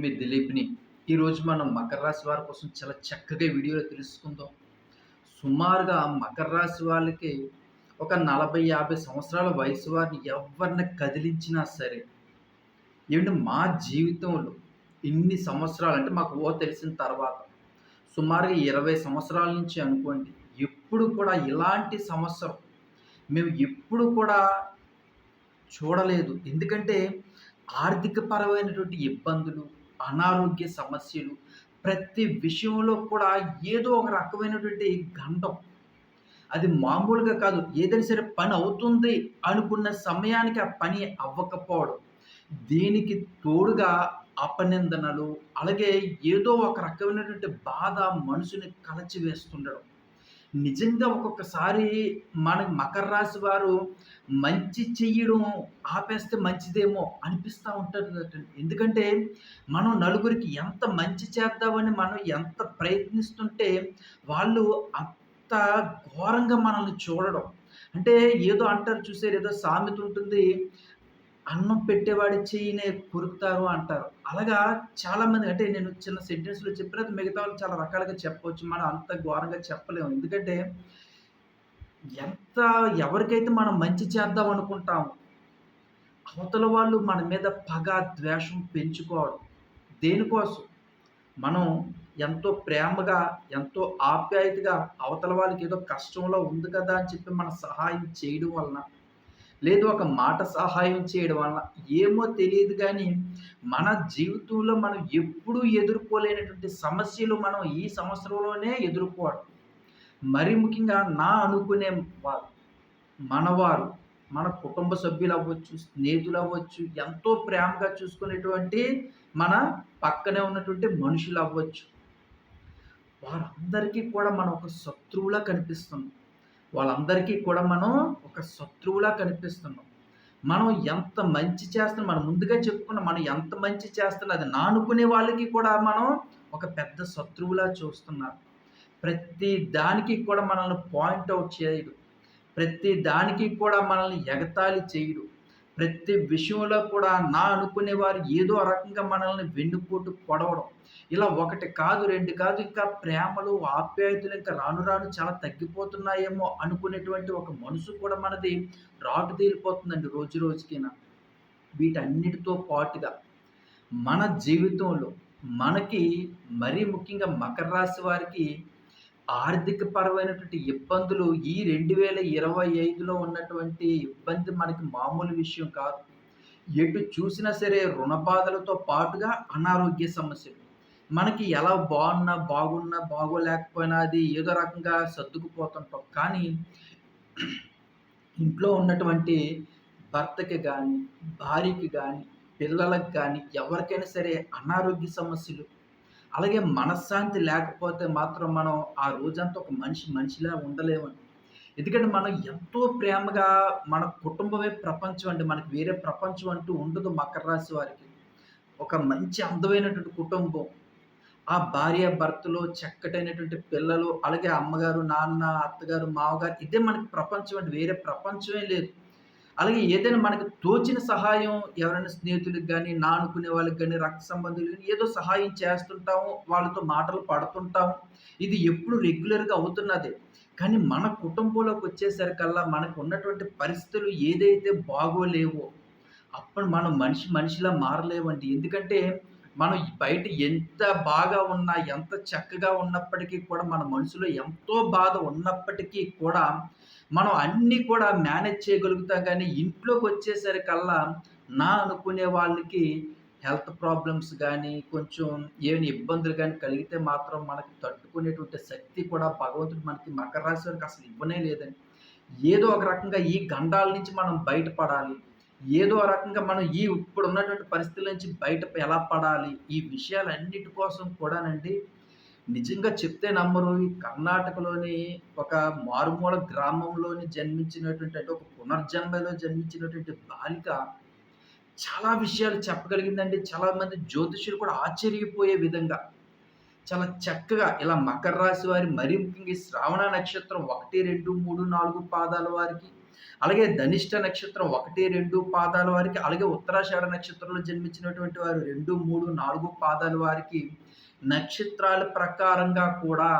మీ దిలీప్‌ని. ఈరోజు మనం మకర రాశి వారి కోసం చాలా చక్కగా వీడియోలో తెలుసుకుందాం. సుమారుగా మకర రాశి వాళ్ళకి ఒక 40, 50 సంవత్సరాల వయసు వారిని ఎవరిని కదిలించినా సరే, ఏమంటే మా జీవితంలో ఇన్ని సంవత్సరాలు అంటే మాకు ఓ తెలిసిన తర్వాత సుమారుగా 20 సంవత్సరాల నుంచి అనుకోండి. ఎప్పుడు కూడా ఇలాంటి సంవత్సరం మేము ఎప్పుడు కూడా చూడలేదు. ఎందుకంటే ఆర్థిక పరమైనటువంటి ఇబ్బందులు, అనారోగ్య సమస్యలు, ప్రతి విషయంలో కూడా ఏదో ఒక రకమైనటువంటి గండం. అది మామూలుగా కాదు. ఏదైనా సరే పని అవుతుంది అనుకున్న సమయానికి ఆ పని అవ్వకపోవడం. దీనికి తోడుగా అపనిందనలు, అలాగే ఏదో ఒక రకమైనటువంటి బాధ మనసుని కలచివేస్తుండడం. నిజంగా ఒక్కొక్కసారి మన మకర రాశి వారు మంచి చెయ్యడం ఆపేస్తే మంచిదేమో అనిపిస్తూ ఉంటుంది ఎందుకంటే మనం నలుగురికి ఎంత మంచి చేద్దామని మనం ఎంత ప్రయత్నిస్తుంటే వాళ్ళు అంత ఘోరంగా మనల్ని చూడడం. అంటే ఏదో అంటారు చూసారు ఏదో సామెత ఉంటుంది. అన్నం పెట్టేవాడి చెయ్యినే కొరుకుతారు అంటారు. అలాగా చాలామంది అంటే నేను చిన్న సెంటెన్స్‌లో చెప్పిన మిగతా వాళ్ళు చాలా రకాలుగా చెప్పవచ్చు మనం అంత ఘోరంగా చెప్పలేము. ఎందుకంటే ఎంత ఎవరికైతే మనం మంచి చేద్దాం అనుకుంటామో, అవతల వాళ్ళు మన మీద పగ, ద్వేషం పెంచుకోవడం. దేనికోసం? మనం ఎంతో ప్రేమగా, ఎంతో ఆప్యాయతగా అవతల వాళ్ళకి ఏదో కష్టంలో ఉంది కదా అని చెప్పి మన సహాయం చేయడం వలన, లేదు ఒక మాట సహాయం చేయడం వలన ఏమో తెలియదు కానీ మన జీవితంలో మనం ఎప్పుడూ ఎదుర్కోలేనటువంటి సమస్యలు మనం ఈ సంవత్సరంలోనే ఎదుర్కోవడం. మరి ముఖ్యంగా నా అనుకునే వారు, మనవారు, మన కుటుంబ సభ్యులు అవ్వచ్చు స్నేహితులు అవ్వచ్చు ఎంతో ప్రేమగా చూసుకునేటువంటి మన పక్కనే ఉన్నటువంటి మనుషులు అవ్వచ్చు వారందరికీ కూడా మనం ఒక శత్రువులా కనిపిస్తున్నాం. వాళ్ళందరికీ కూడా మనం ఒక శత్రువులా కనిపిస్తున్నాం. మనం ఎంత మంచి చేస్తున్నాం మనం ముందుగా చెప్పుకున్నాం. మనం ఎంత మంచి చేస్తున్నా అది నా అనుకునే వాళ్ళకి కూడా మనం ఒక పెద్ద శత్రువులా చూస్తున్నారు. ప్రతి దానికి కూడా మనల్ని పాయింట్ అవుట్ చేయడు. ప్రతి దానికి కూడా మనల్ని ఎగతాళి చేయడు. ప్రతి విషయంలో కూడా నా అనుకునేవారు ఏదో రకంగా మనల్ని వెన్నుపోటు పొడవడం. ఇలా ఒకటి కాదు, రెండు కాదు ఇంకా ప్రేమలు, ఆప్యాయతలు ఇంకా రాను రాను చాలా తగ్గిపోతున్నాయేమో అనుకునేటువంటి ఒక మనసు కూడా మనది రాటు రాటుదేలిపోతుందండి రోజు రోజుకిన. వీటన్నిటితో పాటుగా మన జీవితంలో మనకి మరీ ముఖ్యంగా మకర రాశి వారికి ఆర్థిక పరమైనటువంటి ఇబ్బందులు ఈ 2025లో ఉన్నటువంటి ఇబ్బంది మనకి మామూలు విషయం కాదు. ఎటు చూసినా సరే రుణ బాధలతో పాటుగా అనారోగ్య సమస్యలు. మనకి ఎలా బాగున్నా, బాగున్నా, బాగోలేకపోయినా అది ఏదో రకంగా సర్దుకుపోతుంటాం. కానీ ఇంట్లో ఉన్నటువంటి భర్తకి కానీ భార్యకి కానీ పిల్లలకు కానీ ఎవరికైనా సరే అనారోగ్య సమస్యలు, అలాగే మనశ్శాంతి లేకపోతే మాత్రం మనం ఆ రోజంతా ఒక మనిషి మనిషిలా ఉండలేమండి. ఎందుకంటే మనం ఎంతో ప్రేమగా మన కుటుంబమే ప్రపంచం అండి. మనకి వేరే ప్రపంచం అంటూ ఉండదు మకర రాశి వారికి. ఒక మంచి అందమైనటువంటి కుటుంబం. ఆ భార్య భర్తలు చక్కటైనటువంటి పిల్లలు, అలాగే అమ్మగారు, నాన్న, అత్తగారు, మామగారు ఇదే మనకి ప్రపంచం అండి. వేరే ప్రపంచమే లేదు. అలాగే ఏదైనా మనకు తోచిన సహాయం ఎవరైనా స్నేహితులకు కానీ నా అనుకునే వాళ్ళకి కానీ రక్త సంబంధులు కానీ ఏదో సహాయం చేస్తుంటాము. వాళ్ళతో మాటలు పడుతుంటాము. ఇది ఎప్పుడు రెగ్యులర్‌గా అవుతున్నదే. కానీ మన కుటుంబంలోకి వచ్చేసరికల్లా మనకు ఉన్నటువంటి పరిస్థితులు ఏదైతే బాగోలేవో, అప్పుడు మనం మనిషి మనిషిలా మారలేమండి. ఎందుకంటే మనం బయట ఎంత బాగా ఉన్నా, ఎంత చక్కగా ఉన్నప్పటికీ కూడా మన మనసులో ఎంతో బాధ ఉన్నప్పటికీ కూడా మనం అన్నీ కూడా మేనేజ్ చేయగలుగుతాం ఇంట్లోకి వచ్చేసరికల్లా నా అనుకునే వాళ్ళకి హెల్త్ ప్రాబ్లమ్స్ కానీ కొంచెం ఏమైనా ఇబ్బందులు కానీ కలిగితే మాత్రం మనకి తట్టుకునేటువంటి శక్తి కూడా భగవంతుడు మనకి మకర రాశి వారికి అసలు ఇవ్వనే లేదండి. ఏదో ఒక రకంగా ఈ గండాల నుంచి మనం బయటపడాలి. ఏదో రకంగా మనం ఈ ఇప్పుడు ఉన్నటువంటి పరిస్థితుల నుంచి బయట ఎలా పడాలి? ఈ విషయాలన్నిటి కోసం కూడానండి నిజంగా చెప్తే నమ్మరు. ఈ కర్ణాటకలోని ఒక మారుమూల గ్రామంలోని జన్మించినటువంటి అంటే ఒక పునర్జన్మలో జన్మించినటువంటి బాలిక చాలా విషయాలు చెప్పగలిగిందండి. చాలామంది జ్యోతిష్యులు కూడా ఆశ్చర్యపోయే విధంగా. చాలా చక్కగా ఇలా మకర రాశి వారి మరి ముఖ్యంగా శ్రావణ నక్షత్రం 1, 2, 3, 4 పాదాల వారికి, అలాగే ధనిష్ట నక్షత్రం ఒకటి రెండు పాదాల వారికి అలాగే ఉత్తరాషాఢ నక్షత్రంలో జన్మించినటువంటి వారు రెండు మూడు నాలుగు పాదాల వారికి నక్షత్రాల ప్రకారంగా కూడా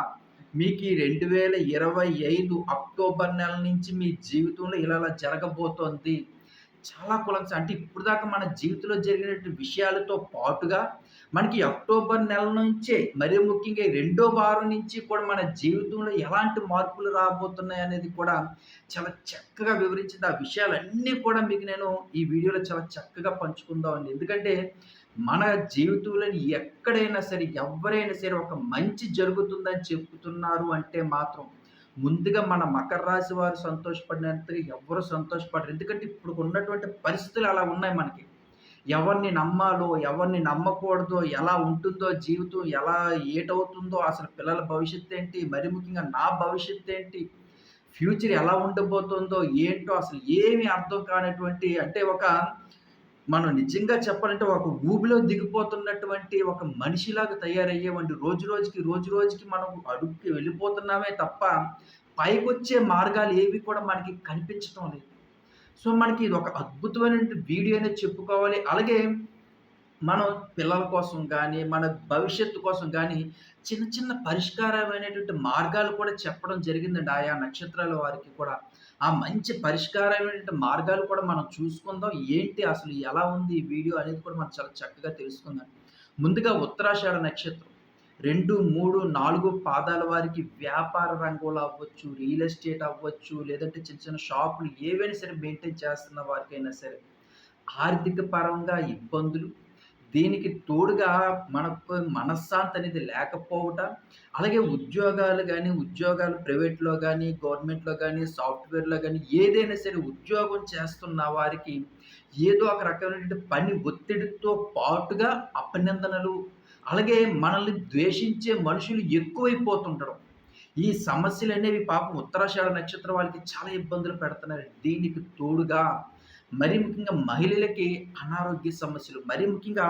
మీకు ఈ రెండు వేల ఇరవై ఐదు అక్టోబర్ నెల నుంచి మీ జీవితంలో ఇలా ఇలా జరగబోతోంది. చాలా కులంస అంటే ఇప్పుడు దాకా మన జీవితంలో జరిగినటువంటి విషయాలతో పాటుగా మనకి అక్టోబర్ నెల నుంచే మరీ ముఖ్యంగా రెండో వారం నుంచి కూడా మన జీవితంలో ఎలాంటి మార్పులు రాబోతున్నాయి అనేది కూడా చాలా చక్కగా వివరించింది. ఆ విషయాలన్నీ కూడా మీకు నేను ఈ వీడియోలో చాలా చక్కగా పంచుకుందామండి. ఎందుకంటే మన జీవితంలో ఎక్కడైనా సరే ఎవరైనా సరే ఒక మంచి జరుగుతుందని చెప్తున్నారు అంటే మాత్రం ముందుగా మన మకర రాశి వారు సంతోషపడినంతగా ఎవరు సంతోషపడరు. ఎందుకంటే ఇప్పుడు ఉన్నటువంటి పరిస్థితులు అలా ఉన్నాయి మనకి. ఎవరిని నమ్మాలో ఎవరిని నమ్మకూడదో ఎలా ఉంటుందో జీవితం ఎలా ఏటవుతుందో అసలు పిల్లల భవిష్యత్తు ఏంటి? మరి ముఖ్యంగా నా భవిష్యత్తు ఏంటి? ఫ్యూచర్ ఎలా ఉండబోతుందో ఏంటో అసలు ఏమి అర్థం కానటువంటి అంటే ఒక మనం నిజంగా చెప్పాలంటే ఒక ఊబిలో దిగిపోతున్నటువంటి ఒక మనిషిలాగా తయారయ్యేవండి రోజు రోజుకి రోజు రోజుకి మనం అడుగుకి వెళ్ళిపోతున్నామే తప్ప పైకొచ్చే మార్గాలు ఏవి కూడా మనకి కనిపించడం లేదు. సో మనకి ఇది ఒక అద్భుతమైన వీడియో అనేది చెప్పుకోవాలి. అలాగే మనం పిల్లల కోసం కానీ మన భవిష్యత్తు కోసం కానీ చిన్న చిన్న పరిష్కారమైనటువంటి మార్గాలు కూడా చెప్పడం జరిగిందండి ఆయా నక్షత్రాల వారికి కూడా. ఆ మంచి పరిష్కారమైనటువంటి మార్గాలు కూడా మనం చూసుకుందాం. ఏంటి అసలు ఎలా ఉంది ఈ వీడియో అనేది కూడా మనం చాలా చక్కగా తెలుసుకుందాం. ముందుగా ఉత్తరాషాఢ నక్షత్రం. రెండు మూడు నాలుగు పాదాల వారికి వ్యాపార రంగంలో అవ్వచ్చు రియల్ ఎస్టేట్ అవ్వచ్చు లేదంటే చిన్న చిన్న షాపులు ఏవైనా సరే మెయింటైన్ చేస్తున్న వారికైనా సరే ఆర్థిక పరంగా ఇబ్బందులు. దీనికి తోడుగా మనకు మనశ్శాంతి అనేది లేకపోవటం. అలాగే ఉద్యోగాలు కానీ ఉద్యోగాలు ప్రైవేట్లో కానీ గవర్నమెంట్లో కానీ సాఫ్ట్వేర్లో కానీ ఏదైనా సరే ఉద్యోగం చేస్తున్న వారికి ఏదో ఒక రకమైనటువంటి పని ఒత్తిడితో పాటుగా అపనిందనలు అలాగే మనల్ని ద్వేషించే మనుషులు ఎక్కువైపోతుంటారు. ఈ సమస్యలు అనేవి పాపం ఉత్తరాషాఢ నక్షత్రం వాళ్ళకి చాలా ఇబ్బందులు పెడుతున్నారు దీనికి తోడుగా మరి ముఖ్యంగా మహిళలకి అనారోగ్య సమస్యలు మరి ముఖ్యంగా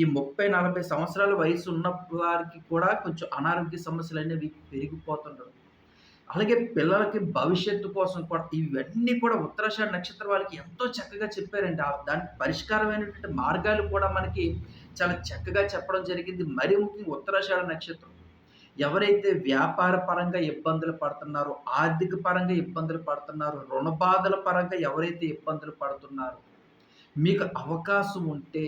ఈ ముప్పై నలభై సంవత్సరాల వయసు ఉన్న వారికి కూడా కొంచెం అనారోగ్య సమస్యలు అనేవి పెరిగిపోతుండడం అలాగే పిల్లలకి భవిష్యత్తు కోసం కూడా ఇవన్నీ కూడా ఉత్తరాషాఢ నక్షత్రం వాళ్ళకి ఎంతో చక్కగా చెప్పారండి. దానికి పరిష్కారమైనటువంటి మార్గాలు కూడా మనకి చాలా చక్కగా చెప్పడం జరిగింది. మరి ముఖ్యంగా ఉత్తరాషాఢ నక్షత్రం. ఎవరైతే వ్యాపార పరంగా ఇబ్బందులు పడుతున్నారో ఆర్థిక పరంగా ఇబ్బందులు పడుతున్నారో రుణ బాధల పరంగా ఎవరైతే ఇబ్బందులు పడుతున్నారో మీకు అవకాశం ఉంటే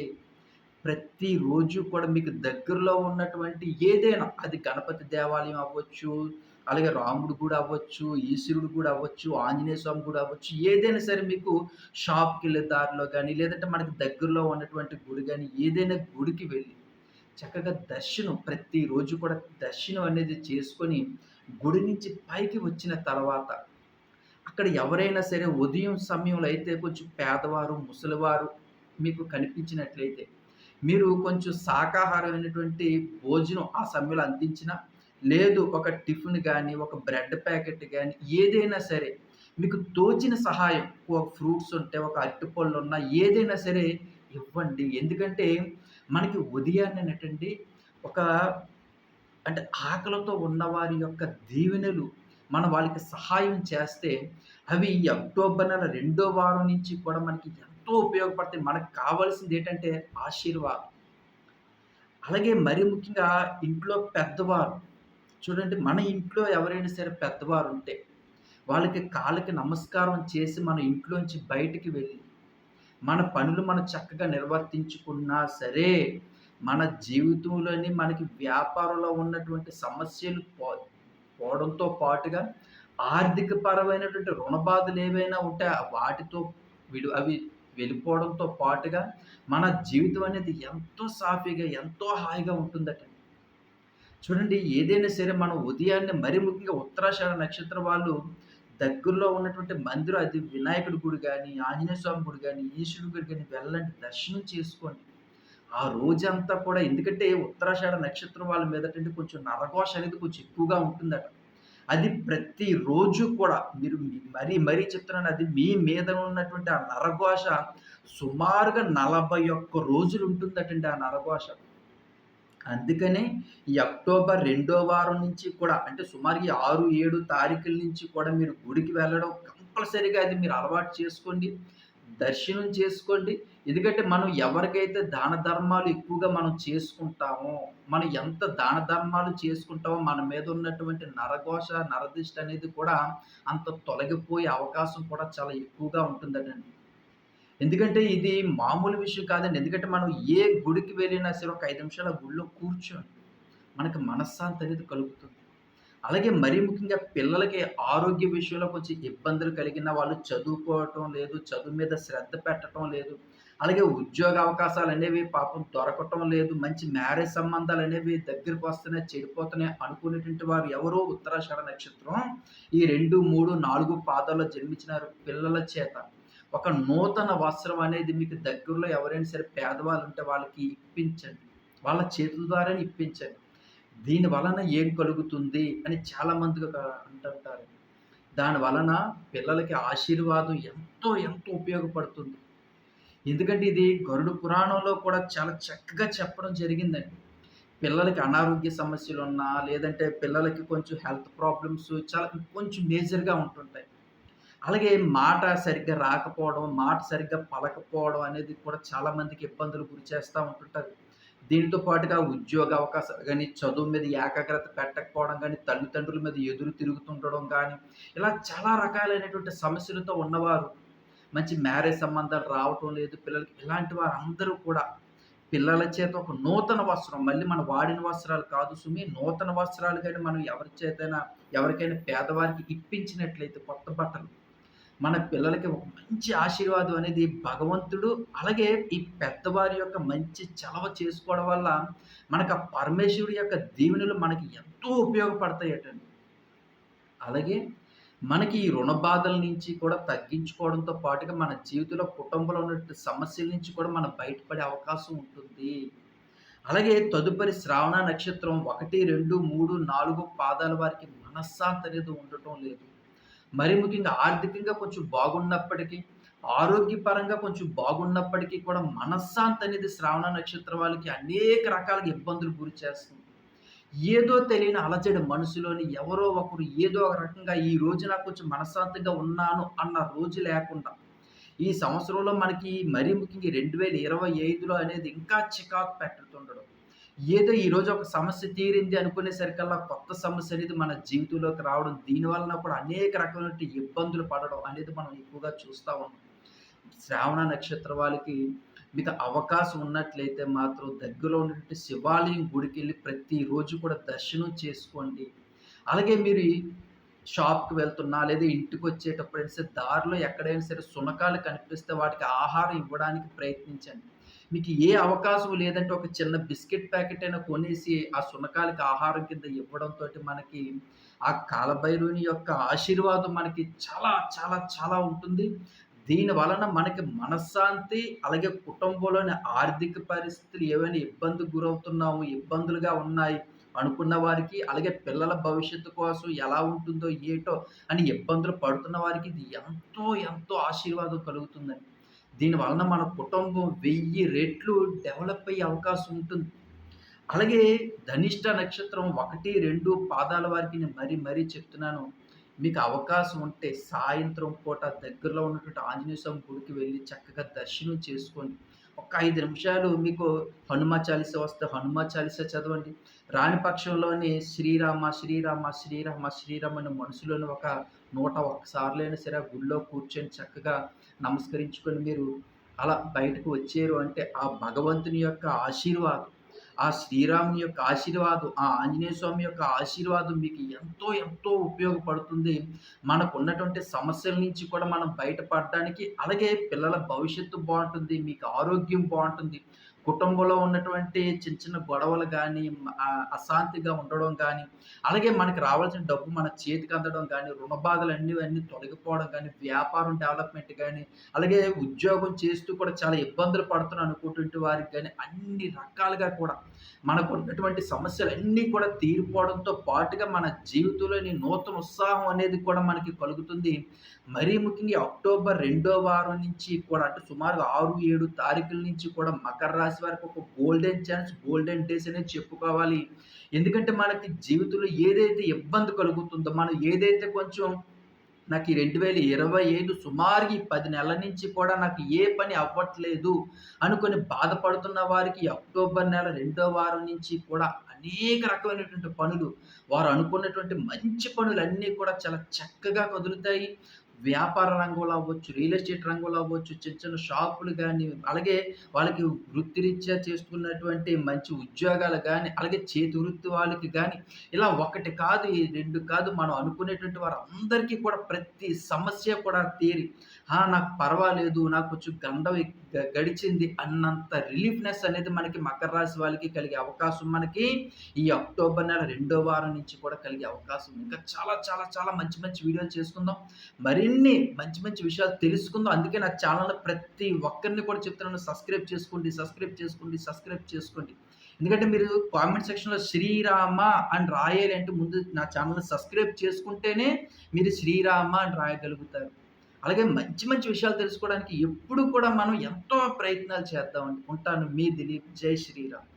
ప్రతిరోజు కూడా మీకు దగ్గరలో ఉన్నటువంటి ఏదైనా అది గణపతి దేవాలయం అవ్వచ్చు అలాగే రాముడు కూడా అవ్వచ్చు ఈశ్వరుడు కూడా అవ్వచ్చు ఆంజనేయ స్వామి కూడా అవ్వచ్చు ఏదైనా సరే మీకు షాప్కి వెళ్ళే దారిలో కానీ లేదంటే మనకి దగ్గరలో ఉన్నటువంటి గుడి కానీ ఏదైనా గుడికి వెళ్ళి చక్కగా దర్శనం ప్రతిరోజు కూడా దర్శనం అనేది చేసుకొని గుడి నుంచి పైకి వచ్చిన తర్వాత అక్కడ ఎవరైనా సరే ఉదయం సమయంలో అయితే కొంచెం పేదవారు ముసలివారు మీకు కనిపించినట్లయితే మీరు కొంచెం శాకాహారమైనటువంటి భోజనం ఆ సమయంలో అందించిన లేదు ఒక టిఫిన్ కానీ ఒక బ్రెడ్ ప్యాకెట్ కానీ ఏదైనా సరే మీకు తోచిన సహాయం ఒక ఫ్రూట్స్ ఉంటే ఒక అరటిపళ్ళు ఉన్నా ఏదైనా సరే ఇవ్వండి. ఎందుకంటే మనకి ఉదయాన్నేటండి ఒక అంటే ఆకలితో ఉన్నవారి యొక్క దీవెనలు మనం వాళ్ళకి సహాయం చేస్తే అవి అక్టోబర్ నెల రెండో వారం నుంచి కూడా మనకి ఎంతో ఉపయోగపడతాయి. మనకు కావాల్సింది ఏంటంటే ఆశీర్వాదం. అలాగే మరి ముఖ్యంగా ఇంట్లో పెద్దవారు చూడండి మన ఇంట్లో ఎవరైనా సరే పెద్దవారు ఉంటే వాళ్ళకి కాళ్ళకి నమస్కారం చేసి మన ఇంట్లోంచి బయటికి వెళ్ళి మన పనులు మనం చక్కగా నిర్వర్తించుకున్నా సరే మన జీవితంలోని మనకి వ్యాపారంలో ఉన్నటువంటి సమస్యలు పో పోవడంతో పాటుగా ఆర్థిక పరమైనటువంటి రుణ బాధలు ఏవైనా ఉంటే వాటితో విడు అవి వెళ్ళిపోవడంతో పాటుగా మన జీవితం అనేది ఎంతో సాఫీగా ఎంతో హాయిగా ఉంటుందట. చూడండి ఏదైనా సరే మనం ఉదయాన్నే మరి ముఖ్యంగా ఉత్తరాషాఢ నక్షత్రం వాళ్ళు దగ్గరలో ఉన్నటువంటి మందిరం అది వినాయకుడి గుడి కానీ ఆంజనేయ స్వామి గుడి కానీ ఈశ్వరుడి గుడి కానీ వెళ్ళండి దర్శనం చేసుకోండి. ఆ రోజంతా కూడా ఎందుకంటే ఉత్తరాషాఢ నక్షత్రం వాళ్ళ మీద కొంచెం నరఘోష అనేది కొంచెం ఎక్కువగా ఉంటుందట. అది ప్రతిరోజు కూడా మీరు మరీ మరీ చెప్తున్నాను అది మీ మీద ఉన్నటువంటి ఆ నరఘోష సుమారుగా నలభై ఒక్క రోజులు ఉంటుందటండి ఆ నరఘోష. అందుకనే ఈ అక్టోబర్ రెండో వారం నుంచి కూడా అంటే సుమారు ఆరు ఏడు తారీఖుల నుంచి కూడా మీరు గుడికి వెళ్ళడం కంపల్సరీగా అది మీరు అలవాటు చేసుకోండి దర్శనం చేసుకోండి. ఎందుకంటే మనం ఎవరికైతే దాన ధర్మాలు ఎక్కువగా మనం చేసుకుంటామో మనం ఎంత దాన ధర్మాలు చేసుకుంటామో మన మీద ఉన్నటువంటి నరఘోష నరదిష్ట అనేది కూడా అంత తొలగిపోయే అవకాశం కూడా చాలా ఎక్కువగా ఉంటుందటండి. ఎందుకంటే ఇది మామూలు విషయం కాదండి. ఎందుకంటే మనం ఏ గుడికి వెళ్ళినా సరే ఒక ఐదు నిమిషాల గుడిలో కూర్చొని మనకి మనశ్శాంతి అనేది కలుగుతుంది. అలాగే మరీ ముఖ్యంగా పిల్లలకి ఆరోగ్య విషయంలో కొంచెం ఇబ్బందులు కలిగిన వాళ్ళు చదువుకోవటం లేదు చదువు మీద శ్రద్ధ పెట్టడం లేదు. అలాగే ఉద్యోగ అవకాశాలు అనేవి పాపం దొరకటం లేదు. మంచి మ్యారేజ్ సంబంధాలు అనేవి దగ్గరికి వస్తున్నాయి చెడిపోతున్నాయి అనుకునేటువంటి వారు ఎవరో ఉత్తరాషాఢ నక్షత్రం ఈ రెండు మూడు నాలుగు పాదాల్లో జన్మించిన పిల్లల చేత ఒక నూతన వస్త్రం అనేది మీకు దగ్గరలో ఎవరైనా సరే పేదవాళ్ళు ఉంటే వాళ్ళకి ఇప్పించండి. వాళ్ళ చేతుల ద్వారానే ఇప్పించండి. దీని వలన ఏం కలుగుతుంది అని చాలామంది అంటుంటారు. దాని వలన పిల్లలకి ఆశీర్వాదం ఎంతో ఎంతో ఉపయోగపడుతుంది. ఎందుకంటే ఇది గరుడు పురాణంలో కూడా చాలా చక్కగా చెప్పడం జరిగిందండి. పిల్లలకి అనారోగ్య సమస్యలు ఉన్నా లేదంటే పిల్లలకి కొంచెం హెల్త్ ప్రాబ్లమ్స్ చాలా కొంచెం మేజర్గా ఉంటుంటాయి. అలాగే మాట సరిగ్గా రాకపోవడం మాట సరిగ్గా పలకపోవడం అనేది కూడా చాలామందికి ఇబ్బందులు గురి చేస్తూ ఉంటుంటారు. దీనితో పాటుగా ఉద్యోగ అవకాశాలు కానీ చదువు మీద ఏకాగ్రత పెట్టకపోవడం కానీ తల్లిదండ్రుల మీద ఎదురు తిరుగుతుండడం కానీ ఇలా చాలా రకాలైనటువంటి సమస్యలతో ఉన్నవారు మంచి మ్యారేజ్ సంబంధాలు రావటం లేదు పిల్లలకి ఇలాంటి వారు అందరూ కూడా పిల్లల చేత ఒక నూతన వస్త్రం మళ్ళీ మన వాడిన వస్త్రాలు కాదు సుమి నూతన వస్త్రాలు కానీ మనం ఎవరి చేతైనా ఎవరికైనా పేదవారికి ఇప్పించినట్లయితే కొత్త బట్టలు మన పిల్లలకి ఒక మంచి ఆశీర్వాదం అనేది భగవంతుడు అలాగే ఈ పెద్దవారి యొక్క మంచి చలవ చేసుకోవడం వల్ల మనకు ఆ పరమేశ్వరుడి యొక్క దీవెనలు మనకి ఎంతో ఉపయోగపడతాయటండి అలాగే మనకి ఈ రుణ బాధల నుంచి కూడా తగ్గించుకోవడంతో పాటుగా మన జీవితంలో కుటుంబంలో ఉన్న సమస్యల నుంచి కూడా మనం బయటపడే అవకాశం ఉంటుంది. అలాగే తదుపరి శ్రావణ నక్షత్రం ఒకటి రెండు మూడు నాలుగు పాదాల వారికి మనశ్శాంతి అనేది ఉండటం లేదు. మరి ముఖ్యంగా ఆర్థికంగా కొంచెం బాగున్నప్పటికీ ఆరోగ్యపరంగా కొంచెం బాగున్నప్పటికీ కూడా మనశ్శాంతి అనేది శ్రావణ నక్షత్రం వాళ్ళకి అనేక రకాలుగా ఇబ్బందులు గురి చేస్తుంది. ఏదో తెలియని అలజడి మనసులోని ఎవరో ఒకరు ఏదో ఒక రకంగా ఈ రోజు నాకు కొంచెం మనశ్శాంతిగా ఉన్నాను అన్న రోజు లేకుండా ఈ సంవత్సరంలో మనకి మరీ ముఖ్యంగా రెండు వేల ఇరవై ఐదులో అనేది ఇంకా చికాకు పెట్టుతుండడం ఏదో ఈరోజు ఒక సమస్య తీరింది అనుకునేసరికల్లా కొత్త సమస్య అనేది మన జీవితంలోకి రావడం దీనివలన కూడా అనేక రకమైన ఇబ్బందులు పడడం అనేది మనం ఎక్కువగా చూస్తూ ఉన్నాం. శ్రావణ నక్షత్ర వాళ్ళకి మీకు అవకాశం ఉన్నట్లయితే మాత్రం దగ్గరలో ఉన్నటువంటి శివాలయం గుడికి వెళ్ళి ప్రతిరోజు కూడా దర్శనం చేసుకోండి. అలాగే మీరు షాప్కి వెళ్తున్నా లేదా ఇంటికి వచ్చేటప్పుడు సరే దారిలో ఎక్కడైనా సరే సునకాలు కనిపిస్తే వాటికి ఆహారం ఇవ్వడానికి ప్రయత్నించండి. మీకు ఏ అవకాశం లేదంటే ఒక చిన్న బిస్కెట్ ప్యాకెట్ అయినా కొనేసి ఆ సునకాలకి ఆహారం కింద ఇవ్వడంతో మనకి ఆ కాలభైరుని యొక్క ఆశీర్వాదం మనకి చాలా చాలా చాలా ఉంటుంది. దీని వలన మనకి మనశ్శాంతి అలాగే కుటుంబంలోని ఆర్థిక పరిస్థితులు ఏమైనా ఇబ్బంది గురవుతున్నాము ఇబ్బందులుగా ఉన్నాయి అనుకున్న వారికి అలాగే పిల్లల భవిష్యత్తు కోసం ఎలా ఉంటుందో ఏటో అని ఇబ్బందులు పడుతున్న వారికి ఇది ఎంతో ఎంతో ఆశీర్వాదం కలుగుతుందండి. దీని వలన మన కుటుంబం వెయ్యి రెట్లు డెవలప్ అయ్యే అవకాశం ఉంటుంది. అలాగే ధనిష్ట నక్షత్రం ఒకటి రెండు పాదాల వారికి నేను మరీ మరీ చెప్తున్నాను. మీకు అవకాశం ఉంటే సాయంత్రం పూట దగ్గరలో ఉన్నటువంటి ఆంజనేయ స్వామి గుడికి వెళ్ళి చక్కగా దర్శనం చేసుకోండి. ఒక ఐదు నిమిషాలు మీకు హనుమ చాలీస వస్తే హనుమ చాలీస చదవండి. రాణిపక్షంలోని శ్రీరామ శ్రీరామ శ్రీరామ శ్రీరామ అనే మనసులోని ఒక నూట ఒక్కసార్లైనా సరే గుళ్ళో కూర్చొని చక్కగా నమస్కరించుకొని మీరు అలా బయటకు వచ్చారు అంటే ఆ భగవంతుని యొక్క ఆశీర్వాదం ఆ శ్రీరాముని యొక్క ఆశీర్వాదం ఆ ఆంజనేయ స్వామి యొక్క ఆశీర్వాదం మీకు ఎంతో ఎంతో ఉపయోగపడుతుంది. మనకు ఉన్నటువంటి సమస్యల నుంచి కూడా మనం బయటపడడానికి అలాగే పిల్లల భవిష్యత్తు బాగుంటుంది మీకు ఆరోగ్యం బాగుంటుంది. కుటుంబంలో ఉన్నటువంటి చిన్న చిన్న గొడవలు కానీ అశాంతిగా ఉండడం కానీ అలాగే మనకి రావాల్సిన డబ్బు మన చేతికి అందడం కానీ రుణ బాధలు అన్నీ అన్నీ తొలగిపోవడం కానీ వ్యాపారం డెవలప్మెంట్ కానీ అలాగే ఉద్యోగం చేస్తూ కూడా చాలా ఇబ్బందులు పడుతున్నాను అనుకుంటుంటే వారికి కానీ అన్ని రకాలుగా కూడా మనకు ఉన్నటువంటి సమస్యలు అన్నీ కూడా తీరిపోవడంతో పాటుగా మన జీవితంలోని నూతన ఉత్సాహం అనేది కూడా మనకి కలుగుతుంది. మరీ ముఖ్యంగా అక్టోబర్ రెండో వారం నుంచి కూడా అంటే సుమారు ఆరు ఏడు తారీఖుల నుంచి కూడా మకర రాశి వారికి ఒక గోల్డెన్ ఛాన్స్ గోల్డెన్ డేస్ అనేది చెప్పుకోవాలి. ఎందుకంటే మనకి జీవితంలో ఏదైతే ఇబ్బంది కలుగుతుందో మనం ఏదైతే కొంచెం నాకు ఈ రెండు వేల ఇరవై ఐదు సుమారు ఈ పది నెలల నుంచి కూడా నాకు ఏ పని అవ్వట్లేదు అనుకొని బాధపడుతున్న వారికి అక్టోబర్ నెల రెండో వారం నుంచి కూడా అనేక రకమైనటువంటి పనులు వారు అనుకున్నటువంటి మంచి పనులన్నీ కూడా చాలా చక్కగా కదులుతాయి. వ్యాపార రంగంలో అవ్వచ్చు రియల్ ఎస్టేట్ రంగంలో అవ్వచ్చు చిన్న చిన్న షాపులు కానీ అలాగే వాళ్ళకి వృత్తిరీత్యా చేస్తున్నటువంటి మంచి ఉద్యోగాలు కానీ అలాగే చేతి వృత్తి వాళ్ళకి కానీ ఇలా ఒకటి కాదు ఈ రెండు కాదు మనం అనుకునేటువంటి వారు అందరికీ కూడా ప్రతి సమస్య కూడా తీరి నాకు పర్వాలేదు నాకు కొంచెం గండం గడిచింది అన్నంత రిలీఫ్నెస్ అనేది మనకి మకర రాశి వాళ్ళకి కలిగే అవకాశం. మనకి ఈ అక్టోబర్ నెల రెండో వారం నుంచి కూడా కలిగే అవకాశం ఇంకా చాలా చాలా చాలా మంచి మంచి వీడియోలు చేసుకుందాం. మరిన్ని మంచి మంచి విషయాలు తెలుసుకుందాం. అందుకే నా ఛానల్ ప్రతి ఒక్కరిని కూడా చెప్తున్నాను. సబ్స్క్రైబ్ చేసుకోండి సబ్స్క్రైబ్ చేసుకోండి సబ్స్క్రైబ్ చేసుకోండి. ఎందుకంటే మీరు కామెంట్ సెక్షన్లో శ్రీరామ అని రాయాలి అంటే ముందు నా ఛానల్ సబ్స్క్రైబ్ చేసుకుంటేనే మీరు శ్రీరామ అని రాయగలుగుతారు. అలాగే మంచి మంచి విషయాలు తెలుసుకోవడానికి ఎప్పుడు కూడా మనం ఎంతో ప్రయత్నాలు చేద్దామండి ఉంటాను మీ దిలీప్. జై శ్రీరామ్.